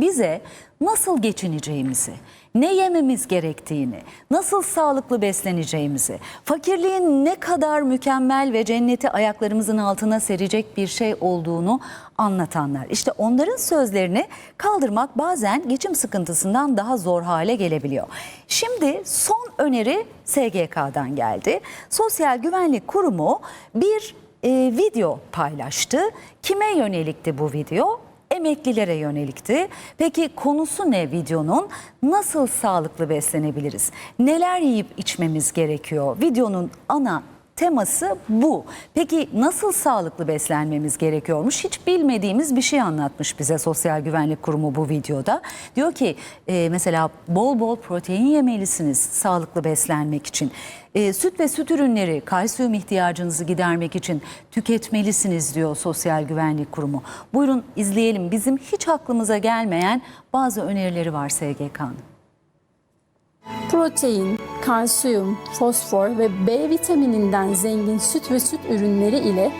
bize nasıl geçineceğimizi, ne yememiz gerektiğini, nasıl sağlıklı besleneceğimizi, fakirliğin ne kadar mükemmel ve cenneti ayaklarımızın altına serecek bir şey olduğunu anlatanlar. İşte onların sözlerini kaldırmak bazen geçim sıkıntısından daha zor hale gelebiliyor. Şimdi son öneri SGK'dan geldi. Sosyal Güvenlik Kurumu bir e, video paylaştı. Kime yönelikti bu video? Emeklilere yönelikti. Peki konusu ne videonun? Nasıl sağlıklı beslenebiliriz? Neler yiyip içmemiz gerekiyor? Videonun ana teması bu. Peki nasıl sağlıklı beslenmemiz gerekiyormuş? Hiç bilmediğimiz bir şey anlatmış bize Sosyal Güvenlik Kurumu bu videoda. Diyor ki e, mesela bol bol protein yemelisiniz sağlıklı beslenmek için. E, süt ve süt ürünleri kalsiyum ihtiyacınızı gidermek için tüketmelisiniz diyor Sosyal Güvenlik Kurumu. Buyurun izleyelim bizim hiç aklımıza gelmeyen bazı önerileri var SGK'nın. Protein, kalsiyum, fosfor ve B vitamininden zengin süt ve süt ürünleri ile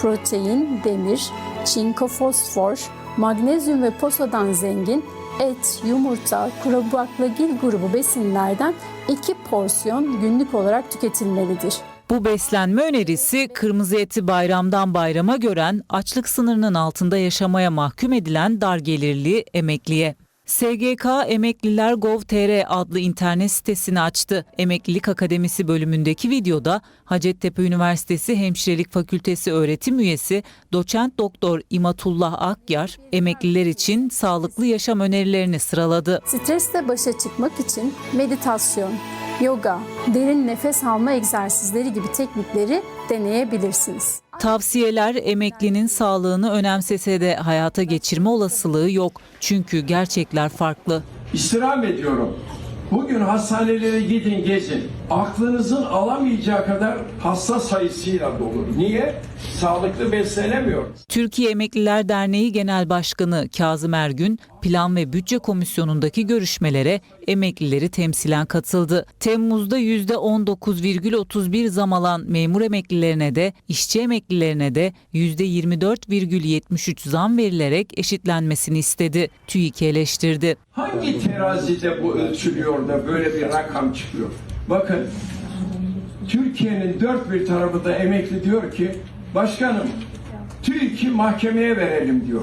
protein, demir, çinko, fosfor, magnezyum ve posadan zengin et, yumurta, kuru baklagil grubu besinlerden 2 porsiyon günlük olarak tüketilmelidir. Bu beslenme önerisi kırmızı eti bayramdan bayrama gören, açlık sınırının altında yaşamaya mahkum edilen dar gelirli emekliye. SGK Emekliler Gov.tr adlı internet sitesini açtı. Emeklilik Akademisi bölümündeki videoda Hacettepe Üniversitesi Hemşirelik Fakültesi öğretim üyesi doçent doktor İmatullah Akyar emekliler için sağlıklı yaşam önerilerini sıraladı. Stresle başa çıkmak için meditasyon, yoga, derin nefes alma egzersizleri gibi teknikleri deneyebilirsiniz. Tavsiyeler emeklinin sağlığını önemsese de hayata geçirme olasılığı yok. Çünkü gerçekler farklı. İstirham ediyorum. Bugün hastanelere gidin gezin. Aklınızın alamayacağı kadar hasta sayısıyla dolu. Niye? Sağlıklı beslenemiyoruz. Türkiye Emekliler Derneği Genel Başkanı Kazım Ergün, Plan ve Bütçe Komisyonu'ndaki görüşmelere emeklileri temsilen katıldı. Temmuz'da %19,31 zam alan memur emeklilerine de, işçi emeklilerine de %24,73 zam verilerek eşitlenmesini istedi. TÜİK eleştirdi. Hangi terazide bu ölçülüyor da böyle bir rakam çıkıyor? Bakın Türkiye'nin dört bir tarafı da emekli diyor ki başkanım TÜİK'i mahkemeye verelim diyor.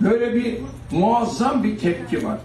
Böyle bir muazzam bir tepki var.